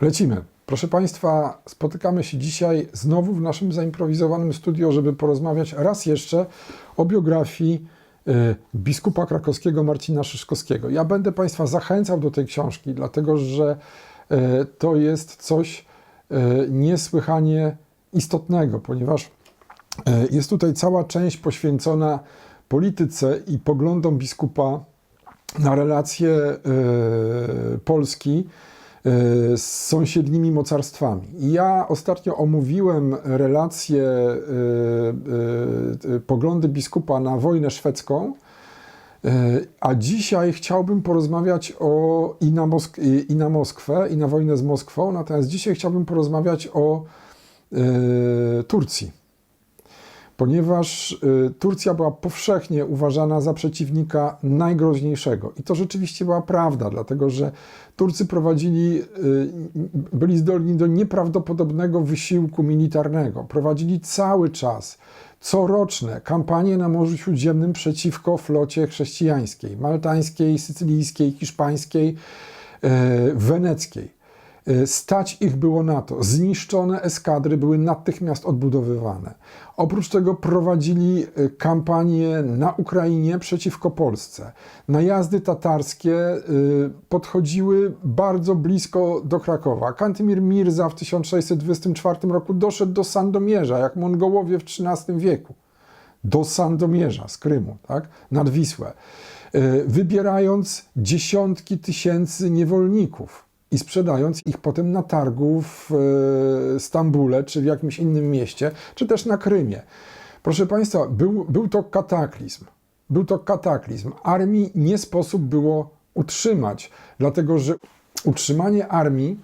Lecimy. Proszę Państwa, spotykamy się dzisiaj znowu w naszym zaimprowizowanym studio, żeby porozmawiać raz jeszcze o biografii e, biskupa krakowskiego Marcina Szyszkowskiego. Ja będę Państwa zachęcał do tej książki, dlatego że e, to jest coś e, niesłychanie istotnego, ponieważ jest tutaj cała część poświęcona polityce i poglądom biskupa na relacje Polski z sąsiednimi mocarstwami. Ja ostatnio omówiłem relacje, e, e, poglądy biskupa na wojnę szwedzką, a dzisiaj chciałbym porozmawiać o, i, na Mosk- i- na Moskwę, i na wojnę z Moskwą, natomiast dzisiaj chciałbym porozmawiać o Turcji ponieważ y, Turcja była powszechnie uważana za przeciwnika najgroźniejszego. I to rzeczywiście była prawda, dlatego że Turcy prowadzili, y, byli zdolni do nieprawdopodobnego wysiłku militarnego. Prowadzili cały czas, coroczne kampanie na Morzu Śródziemnym przeciwko flocie chrześcijańskiej, maltańskiej, sycylijskiej, hiszpańskiej, e, weneckiej. E, Stać ich było na to. Zniszczone eskadry były natychmiast odbudowywane. Oprócz tego prowadzili e, kampanię na Ukrainie przeciwko Polsce. Najazdy tatarskie e, podchodziły bardzo blisko do Krakowa. Kantymir Mirza w 1624 roku doszedł do Sandomierza, jak Mongołowie w XIII wieku do Sandomierza z Krymu, tak? nad Wisłę, wybierając dziesiątki tysięcy niewolników i sprzedając ich potem na targu w e, Stambule, czy w jakimś innym mieście, czy też na Krymie. Proszę Państwa, był, był to kataklizm. Był to kataklizm. Armii nie sposób było utrzymać, dlatego że utrzymanie armii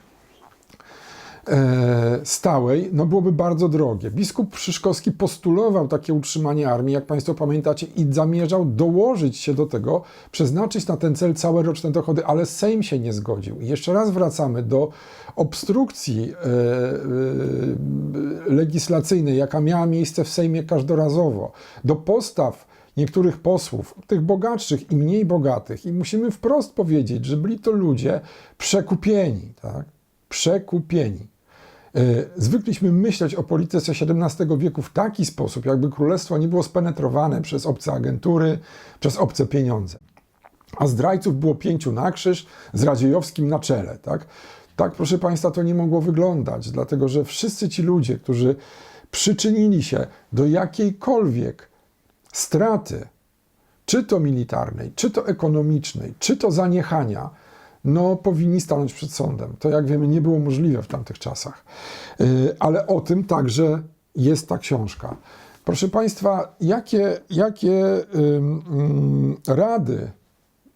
stałej, no byłoby bardzo drogie. Biskup Szyszkowski postulował takie utrzymanie armii, jak Państwo pamiętacie, i zamierzał dołożyć się do tego, przeznaczyć na ten cel całe roczne dochody, ale Sejm się nie zgodził. I jeszcze raz wracamy do obstrukcji e, e, legislacyjnej, jaka miała miejsce w Sejmie każdorazowo, do postaw niektórych posłów, tych bogatszych i mniej bogatych, i musimy wprost powiedzieć, że byli to ludzie przekupieni, tak? Przekupieni. E, Zwykliśmy myśleć o polityce XVII wieku w taki sposób, jakby królestwo nie było spenetrowane przez obce agentury, przez obce pieniądze. A zdrajców było pięciu na krzyż, z Radziejowskim na czele. Tak? tak, proszę Państwa, to nie mogło wyglądać, dlatego że wszyscy ci ludzie, którzy przyczynili się do jakiejkolwiek straty, czy to militarnej, czy to ekonomicznej, czy to zaniechania, no powinni stanąć przed sądem. To jak wiemy nie było możliwe w tamtych czasach. Yy, Ale o tym także jest ta książka. Proszę Państwa, jakie, jakie rady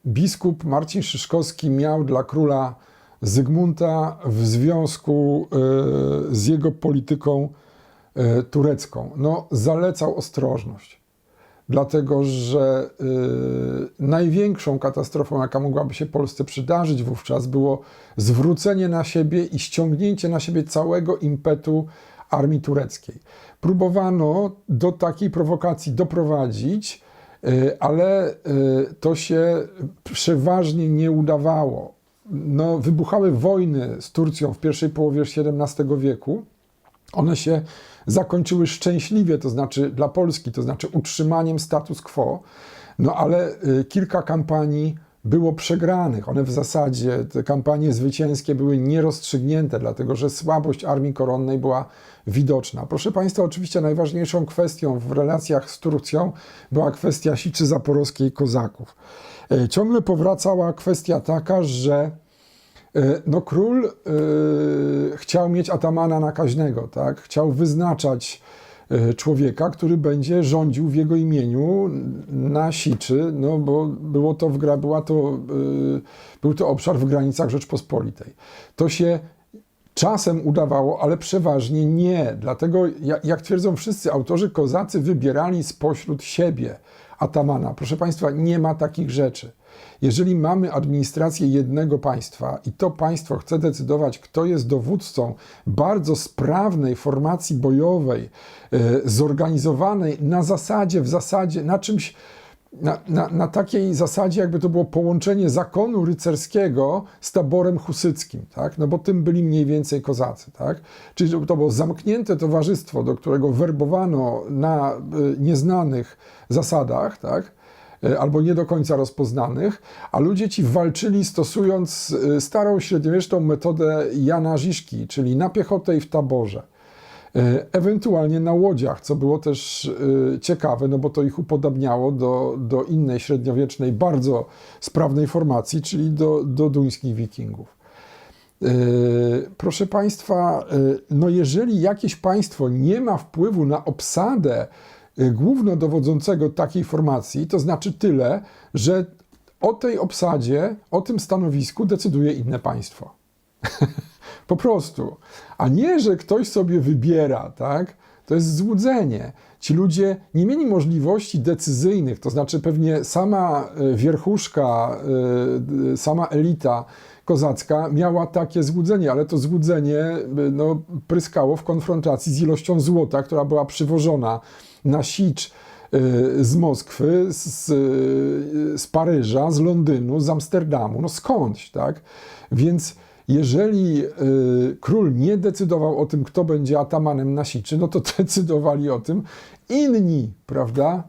biskup Marcin Szyszkowski miał dla króla Zygmunta w związku yy, z jego polityką yy, turecką? No, zalecał ostrożność dlatego że y, największą katastrofą, jaka mogłaby się Polsce przydarzyć wówczas, było zwrócenie na siebie i ściągnięcie na siebie całego impetu armii tureckiej. Próbowano do takiej prowokacji doprowadzić, y, ale y, to się przeważnie nie udawało. No, wybuchały wojny z Turcją w pierwszej połowie XVII wieku. One się zakończyły szczęśliwie, to znaczy dla Polski, to znaczy utrzymaniem status quo, no ale y, kilka kampanii było przegranych. One w zasadzie, te kampanie zwycięskie były nierozstrzygnięte, dlatego że słabość armii koronnej była widoczna. Proszę Państwa, oczywiście najważniejszą kwestią w relacjach z Turcją była kwestia Siczy Zaporowskiej Kozaków. E, Ciągle powracała kwestia taka, że No król e, chciał mieć atamana nakaźnego, tak? Chciał wyznaczać e, człowieka, który będzie rządził w jego imieniu na Siczy, no bo było to w, była to, e, był to obszar w granicach Rzeczpospolitej. To się czasem udawało, ale przeważnie nie. Dlatego, jak twierdzą wszyscy autorzy, kozacy wybierali spośród siebie atamana. Proszę Państwa, nie ma takich rzeczy. Jeżeli mamy administrację jednego państwa i to państwo chce decydować, kto jest dowódcą bardzo sprawnej formacji bojowej, e, zorganizowanej na zasadzie, w zasadzie, na czymś na, na, na takiej zasadzie, jakby to było połączenie zakonu rycerskiego z taborem husyckim, tak? no bo tym byli mniej więcej kozacy. Tak? Czyli to było zamknięte towarzystwo, do którego werbowano na y, nieznanych zasadach, tak? Y, albo nie do końca rozpoznanych, a ludzie ci walczyli stosując y, starą średniowieczną metodę Jana Żiszki, czyli na piechotę i w taborze. E, Ewentualnie na łodziach, co było też e, ciekawe, no bo to ich upodabniało do, do innej średniowiecznej, bardzo sprawnej formacji, czyli do, do duńskich wikingów. E, Proszę Państwa, e, no jeżeli jakieś państwo nie ma wpływu na obsadę e, głównodowodzącego takiej formacji, to znaczy tyle, że o tej obsadzie, o tym stanowisku decyduje inne państwo. Po prostu. A nie, że ktoś sobie wybiera, tak? To jest złudzenie. Ci ludzie nie mieli możliwości decyzyjnych, to znaczy pewnie sama e, wierchuszka, e, sama elita kozacka miała takie złudzenie, ale to złudzenie no, pryskało w konfrontacji z ilością złota, która była przywożona na sicz z Moskwy, z, z Paryża, z Londynu, z Amsterdamu, no skądś, tak? Więc jeżeli y, król nie decydował o tym, kto będzie atamanem na siczy, no to decydowali o tym inni, prawda?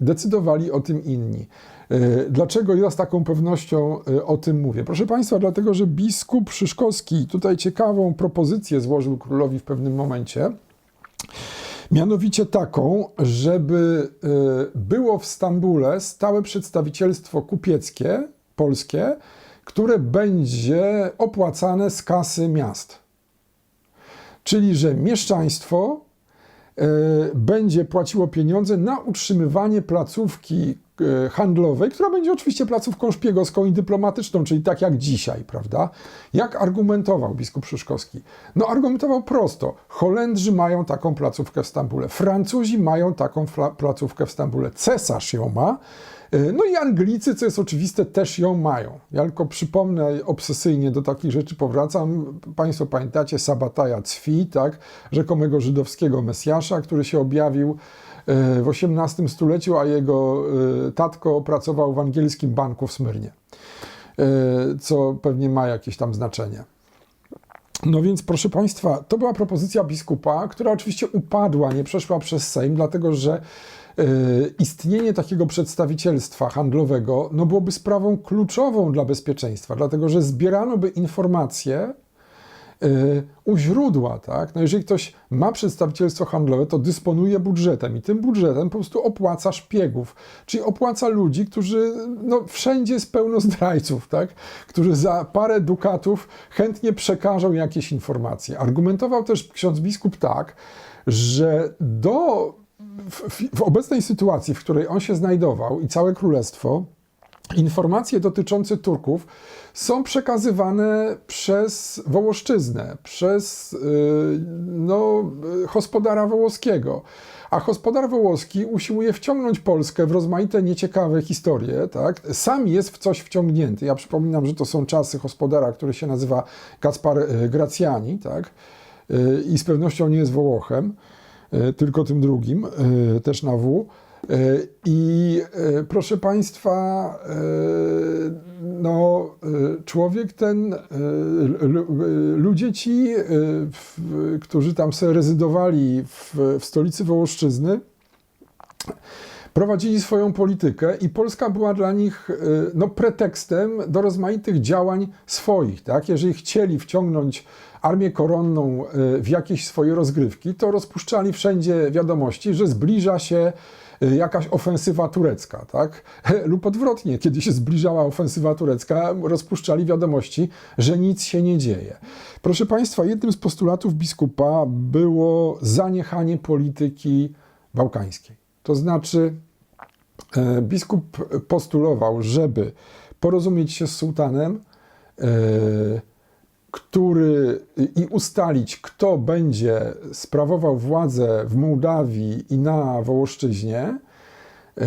Decydowali o tym inni. Y, Dlaczego ja z taką pewnością y, o tym mówię? Proszę Państwa, dlatego, że biskup Szyszkowski tutaj ciekawą propozycję złożył królowi w pewnym momencie. Mianowicie taką, żeby y, było w Stambule stałe przedstawicielstwo kupieckie, polskie, które będzie opłacane z kasy miast. Czyli, że mieszczaństwo e, będzie płaciło pieniądze na utrzymywanie placówki handlowej, która będzie oczywiście placówką szpiegowską i dyplomatyczną, czyli tak jak dzisiaj, prawda? Jak argumentował biskup Szyszkowski? No argumentował prosto. Holendrzy mają taką placówkę w Stambule, Francuzi mają taką placówkę w Stambule, cesarz ją ma, e, no i Anglicy, co jest oczywiste, też ją mają. Ja tylko przypomnę obsesyjnie do takich rzeczy powracam. Państwo pamiętacie Sabataja Cwi, tak? rzekomego żydowskiego Mesjasza, który się objawił e, w XVIII stuleciu, a jego e, tatko pracował w angielskim banku w Smyrnie, e, co pewnie ma jakieś tam znaczenie. No więc, proszę Państwa, to była propozycja biskupa, która oczywiście upadła, nie przeszła przez Sejm, dlatego że e, istnienie takiego przedstawicielstwa handlowego no byłoby sprawą kluczową dla bezpieczeństwa, dlatego że zbierano by informacje e, u źródła, tak? No jeżeli ktoś ma przedstawicielstwo handlowe, to dysponuje budżetem i tym budżetem po prostu opłaca szpiegów, czyli opłaca ludzi, którzy, no wszędzie jest pełno zdrajców, tak? Którzy za parę dukatów chętnie przekażą jakieś informacje. Argumentował też ksiądz biskup tak, że do, w, w obecnej sytuacji, w której on się znajdował i całe królestwo, informacje dotyczące Turków są przekazywane przez Wołoszczyznę, przez yy, no, hospodara wołoskiego. A gospodar wołoski usiłuje wciągnąć Polskę w rozmaite nieciekawe historie, tak? Sam jest w coś wciągnięty. Ja przypominam, że to są czasy gospodara, który się nazywa Gaspar yy, Gracjani, tak? Yy, I z pewnością nie jest Wołochem, tylko tym drugim, też na W. Yy, I yy, proszę Państwa, yy, no, człowiek ten, lu- ludzie ci, którzy tam sobie rezydowali w, w stolicy Wołoszczyzny, prowadzili swoją politykę i Polska była dla nich no, pretekstem do rozmaitych działań swoich. Tak? Jeżeli chcieli wciągnąć armię koronną w jakieś swoje rozgrywki, to rozpuszczali wszędzie wiadomości, że zbliża się jakaś ofensywa turecka, tak? Lub odwrotnie, kiedy się zbliżała ofensywa turecka, rozpuszczali wiadomości, że nic się nie dzieje. Proszę Państwa, jednym z postulatów biskupa było zaniechanie polityki bałkańskiej. To znaczy, e, biskup postulował, żeby porozumieć się z sułtanem, e, który i ustalić, kto będzie sprawował władzę w Mołdawii i na Wołoszczyźnie, e,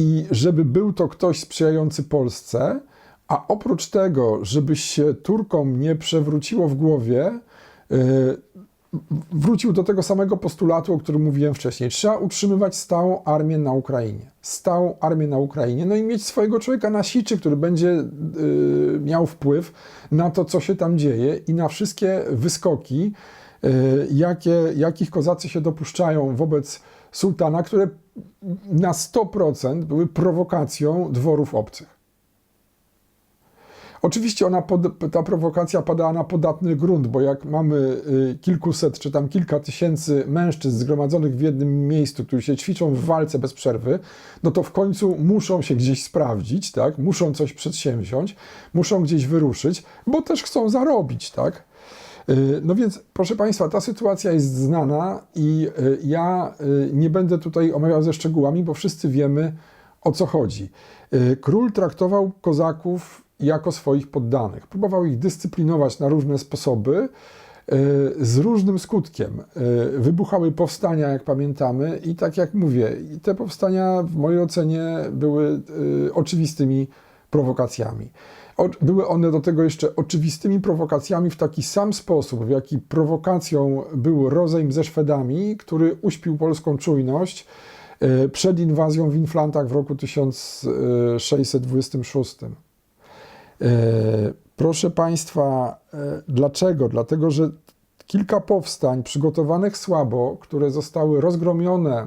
i żeby był to ktoś sprzyjający Polsce, a oprócz tego, żeby się Turkom nie przewróciło w głowie, e, wrócił do tego samego postulatu, o którym mówiłem wcześniej. Trzeba utrzymywać stałą armię na Ukrainie. Stałą armię na Ukrainie, no i mieć swojego człowieka na siczy, który będzie y, miał wpływ na to, co się tam dzieje i na wszystkie wyskoki, y, jakie, jakich kozacy się dopuszczają wobec sułtana, które na 100% były prowokacją dworów obcych. Oczywiście ona ta prowokacja padała na podatny grunt, bo jak mamy y, kilkuset czy tam kilka tysięcy mężczyzn zgromadzonych w jednym miejscu, którzy się ćwiczą w walce bez przerwy, no to w końcu muszą się gdzieś sprawdzić, tak? muszą coś przedsięwziąć, muszą gdzieś wyruszyć, bo też chcą zarobić. Tak? Y, No więc, proszę Państwa, ta sytuacja jest znana i y, ja nie będę tutaj omawiał ze szczegółami, bo wszyscy wiemy o co chodzi. Król traktował kozaków jako swoich poddanych. Próbował ich dyscyplinować na różne sposoby, y, z różnym skutkiem. Y, Wybuchały powstania, jak pamiętamy, i tak jak mówię, te powstania w mojej ocenie były y, oczywistymi prowokacjami. Były one do tego jeszcze oczywistymi prowokacjami w taki sam sposób, w jaki prowokacją był rozejm ze Szwedami, który uśpił polską czujność przed inwazją w Inflantach w roku 1626. E, Proszę Państwa, e, dlaczego? Dlatego, że kilka powstań przygotowanych słabo, które zostały rozgromione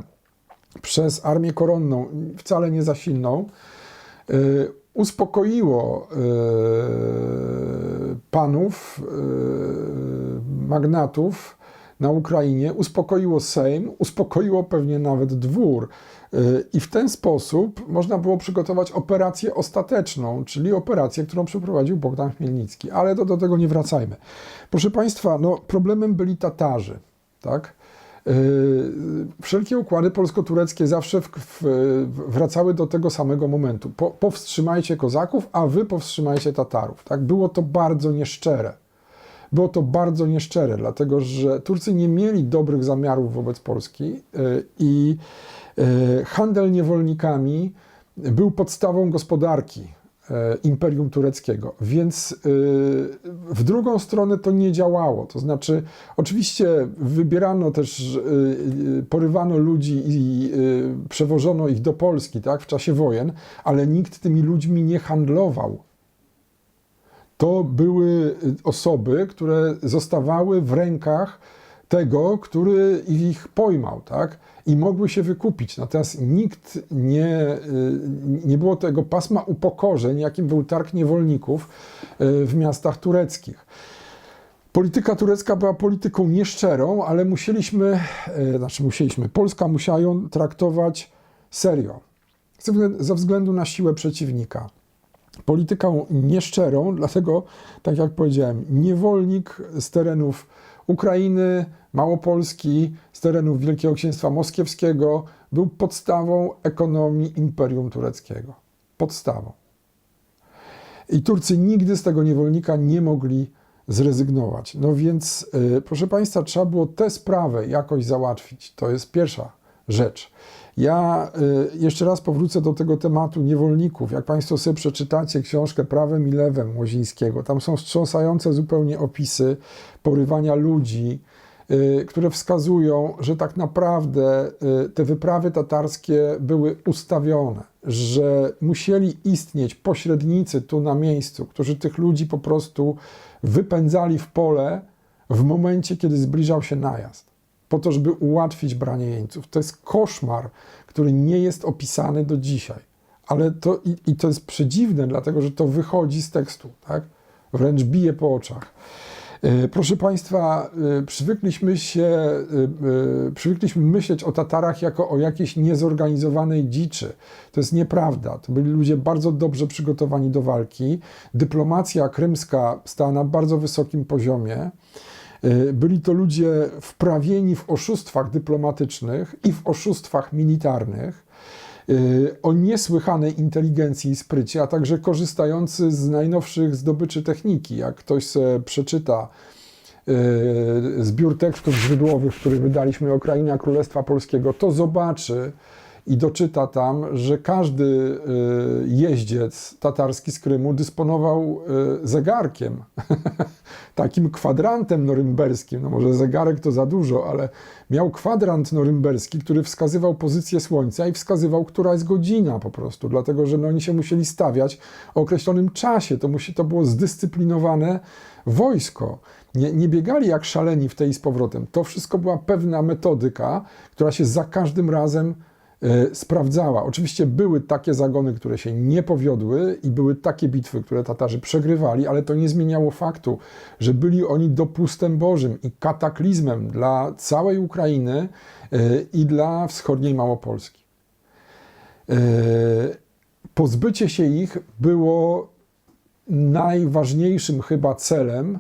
przez armię koronną, wcale nie za silną, e, uspokoiło panów, magnatów na Ukrainie, uspokoiło Sejm, uspokoiło pewnie nawet dwór. I w ten sposób można było przygotować operację ostateczną, czyli operację, którą przeprowadził Bogdan Chmielnicki. Ale to do tego nie wracajmy. Proszę Państwa, no, problemem byli Tatarzy. Tak? Yy, Wszelkie układy polsko-tureckie zawsze w, w, wracały do tego samego momentu. Po, powstrzymajcie kozaków, a wy powstrzymajcie Tatarów. Tak? Było to bardzo nieszczere. Było to bardzo nieszczere, dlatego że Turcy nie mieli dobrych zamiarów wobec Polski yy, i handel niewolnikami był podstawą gospodarki yy, Imperium Tureckiego, więc yy, w drugą stronę to nie działało. To znaczy, oczywiście wybierano też, porywano ludzi i przewożono ich do Polski tak, w czasie wojen, ale nikt tymi ludźmi nie handlował to były osoby, które zostawały w rękach tego, który ich pojmał, tak? I mogły się wykupić. Natomiast nikt nie, y, nie było tego pasma upokorzeń, jakim był targ niewolników y, w miastach tureckich. Polityka turecka była polityką nieszczerą, ale musieliśmy, y, znaczy musieliśmy, Polska musiała ją traktować serio, ze względu- ze względu na siłę przeciwnika polityką nieszczerą, dlatego, tak jak powiedziałem, niewolnik z terenów Ukrainy, Małopolski, z terenów Wielkiego Księstwa Moskiewskiego był podstawą ekonomii Imperium Tureckiego. Podstawą. I Turcy nigdy z tego niewolnika nie mogli zrezygnować. No więc, y, proszę Państwa, trzeba było tę sprawę jakoś załatwić. To jest pierwsza rzecz. Ja y, jeszcze raz powrócę do tego tematu niewolników. Jak Państwo sobie przeczytacie książkę Prawem i Lewem Łozińskiego, tam są wstrząsające zupełnie opisy porywania ludzi, y, które wskazują, że tak naprawdę y, te wyprawy tatarskie były ustawione, że musieli istnieć pośrednicy tu na miejscu, którzy tych ludzi po prostu wypędzali w pole w momencie, kiedy zbliżał się najazd po to, żeby ułatwić branie jeńców. To jest koszmar, który nie jest opisany do dzisiaj. Ale to, i, i to jest przedziwne, dlatego że to wychodzi z tekstu, tak? Wręcz bije po oczach. E, Proszę Państwa, e, przywykliśmy się, e, przywykliśmy myśleć o Tatarach jako o jakiejś niezorganizowanej dziczy. To jest nieprawda. To byli ludzie bardzo dobrze przygotowani do walki. Dyplomacja krymska stała na bardzo wysokim poziomie. E, Byli to ludzie wprawieni w oszustwach dyplomatycznych i w oszustwach militarnych, e, o niesłychanej inteligencji i sprycie, a także korzystający z najnowszych zdobyczy techniki. Jak ktoś sobie przeczyta e, zbiór tekstów źródłowych, który wydaliśmy o Królestwa Polskiego, to zobaczy, i doczyta tam, że każdy y, jeździec tatarski z Krymu dysponował y, zegarkiem, takim kwadrantem norymberskim. No może zegarek to za dużo, ale miał kwadrant norymberski, który wskazywał pozycję słońca i wskazywał, która jest godzina po prostu, dlatego że no, oni się musieli stawiać o określonym czasie. To, musi, to było zdyscyplinowane wojsko. Nie, nie biegali jak szaleni w tej i z powrotem. To wszystko była pewna metodyka, która się za każdym razem sprawdzała. Oczywiście były takie zagony, które się nie powiodły i były takie bitwy, które Tatarzy przegrywali, ale to nie zmieniało faktu, że byli oni dopustem Bożym i kataklizmem dla całej Ukrainy e, i dla wschodniej Małopolski. E, Pozbycie się ich było najważniejszym chyba celem,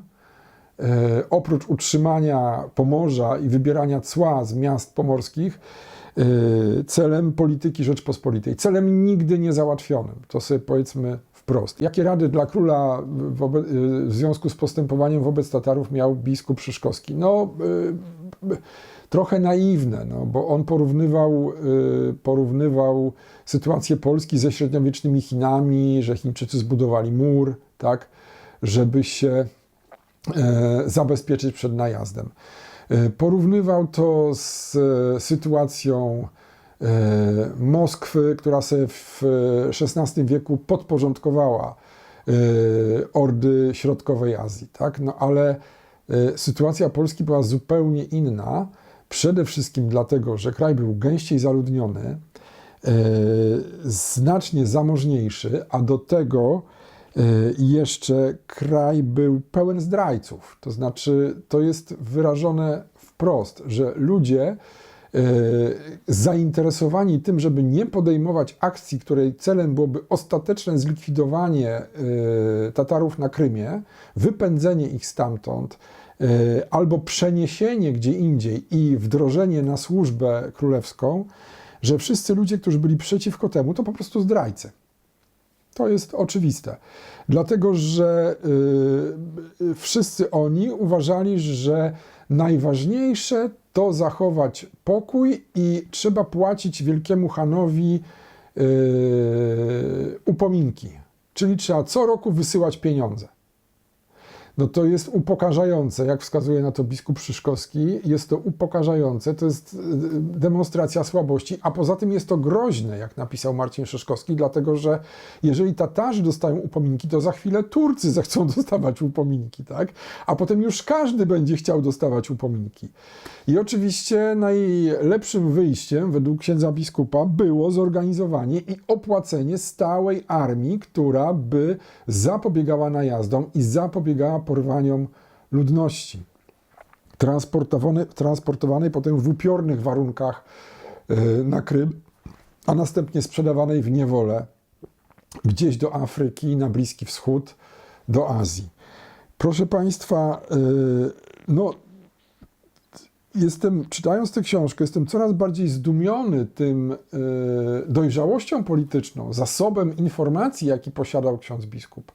e, oprócz utrzymania Pomorza i wybierania cła z miast pomorskich, e, celem polityki Rzeczpospolitej. Celem nigdy nie załatwionym. To sobie powiedzmy wprost. Jakie rady dla króla e, w związku z postępowaniem wobec Tatarów miał biskup Szyszkowski? No, e, trochę naiwne, no, bo on porównywał, porównywał sytuację Polski ze średniowiecznymi Chinami, że Chińczycy zbudowali mur, tak, żeby się e, zabezpieczyć przed najazdem. E, Porównywał to z e, sytuacją e, Moskwy, która sobie w XVI wieku podporządkowała ordy środkowej Azji, tak? No ale sytuacja Polski była zupełnie inna, przede wszystkim dlatego, że kraj był gęściej zaludniony, znacznie zamożniejszy, a do tego e, jeszcze kraj był pełen zdrajców. To znaczy, to jest wyrażone wprost, że ludzie e, zainteresowani tym, żeby nie podejmować akcji, której celem byłoby ostateczne zlikwidowanie e, Tatarów na Krymie, wypędzenie ich stamtąd, albo przeniesienie gdzie indziej i wdrożenie na służbę królewską, że wszyscy ludzie, którzy byli przeciwko temu, to po prostu zdrajcy. To jest oczywiste. Dlatego, że y, y, wszyscy oni uważali, że najważniejsze to zachować pokój i trzeba płacić wielkiemu Hanowi y, upominki. Czyli trzeba co roku wysyłać pieniądze. No to jest upokarzające, jak wskazuje na to biskup Szyszkowski, jest to upokarzające, to jest y, demonstracja słabości, a poza tym jest to groźne, jak napisał Marcin Szyszkowski, dlatego że jeżeli Tatarzy dostają upominki, to za chwilę Turcy zechcą dostawać upominki, tak? A potem już każdy będzie chciał dostawać upominki. I oczywiście najlepszym wyjściem, według księdza biskupa, było zorganizowanie i opłacenie stałej armii, która by zapobiegała najazdom i zapobiegała porwaniom ludności. Transportowane, transportowanej potem w upiornych warunkach e, na Krym, a następnie sprzedawanej w niewolę gdzieś do Afryki, na Bliski Wschód, do Azji. Proszę Państwa, e, no jestem, czytając tę książkę, jestem coraz bardziej zdumiony tym e, dojrzałością polityczną, zasobem informacji, jaki posiadał ksiądz biskup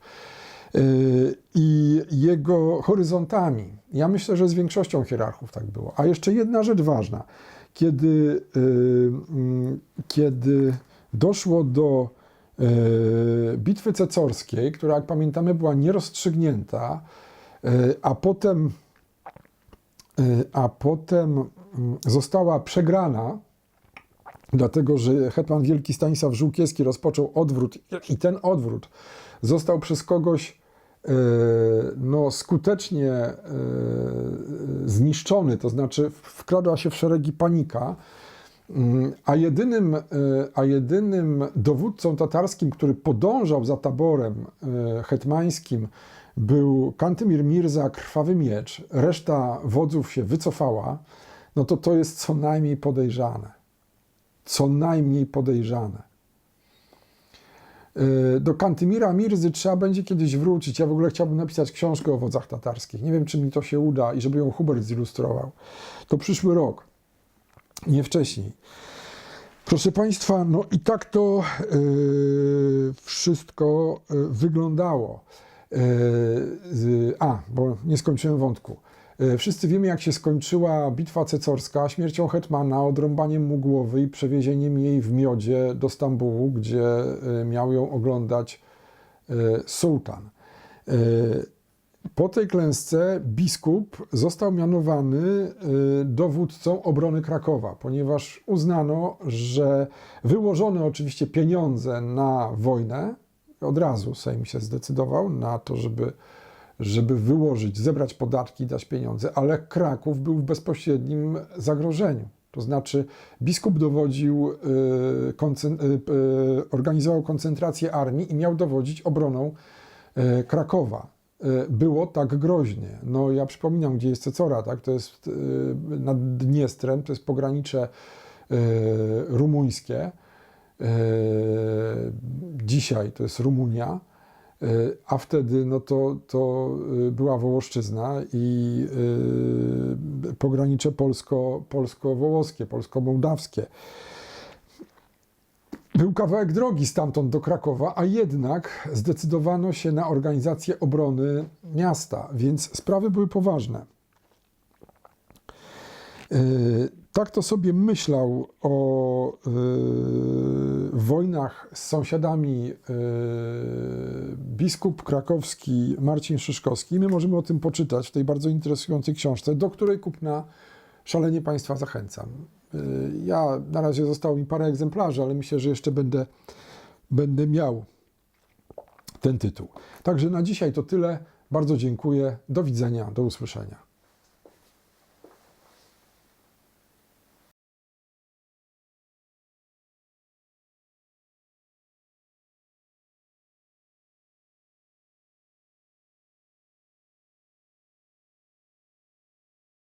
i jego horyzontami. Ja myślę, że z większością hierarchów tak było. A jeszcze jedna rzecz ważna. Kiedy, e, mm, kiedy doszło do e, bitwy cecorskiej, która, jak pamiętamy, była nierozstrzygnięta, a potem Y, a potem mm, została przegrana, dlatego że hetman wielki Stanisław Żółkiewski rozpoczął odwrót i ten odwrót został przez kogoś y, no, skutecznie y, zniszczony, to znaczy wkradła się w szeregi panika, mm, a jedynym, a jedynym dowódcą tatarskim, który podążał za taborem hetmańskim, był Kantymir Mirza Krwawy Miecz, reszta wodzów się wycofała, no to to jest co najmniej podejrzane. Co najmniej podejrzane. Yy, Do Kantymira Mirzy trzeba będzie kiedyś wrócić. Ja w ogóle chciałbym napisać książkę o wodzach tatarskich. Nie wiem, czy mi to się uda i żeby ją Hubert zilustrował. To przyszły rok, nie wcześniej. Proszę Państwa, no i tak to yy, wszystko yy, wyglądało. Yy, A, bo nie skończyłem wątku. E, Wszyscy wiemy, jak się skończyła bitwa cecorska, śmiercią hetmana, odrąbaniem mu głowy i przewiezieniem jej w miodzie do Stambułu, gdzie e, miał ją oglądać e, sułtan. Po tej klęsce biskup został mianowany dowódcą obrony Krakowa, ponieważ uznano, że wyłożone oczywiście pieniądze na wojnę, od razu Sejm się zdecydował na to, żeby, żeby wyłożyć, zebrać podatki, dać pieniądze, ale Kraków był w bezpośrednim zagrożeniu. To znaczy biskup dowodził, y, y, y, organizował koncentrację armii i miał dowodzić obroną Krakowa było tak groźnie. No ja przypominam, gdzie jest Cecora, tak? to jest nad Dniestrem, to jest pogranicze rumuńskie. Dzisiaj to jest Rumunia, a wtedy no to, to y, była Wołoszczyzna i y, pogranicze polsko, polsko-wołoskie, polsko-mołdawskie. Był kawałek drogi stamtąd do Krakowa, a jednak zdecydowano się na organizację obrony miasta, więc sprawy były poważne. Tak to sobie myślał o wojnach z sąsiadami yy, biskup krakowski Marcin Szyszkowski. My możemy o tym poczytać w tej bardzo interesującej książce, do której kupna szalenie Państwa zachęcam. Yy, Ja na razie zostało mi parę egzemplarzy, ale myślę, że jeszcze będę, będę miał ten tytuł. Także na dzisiaj to tyle. Bardzo dziękuję. Do widzenia, do usłyszenia.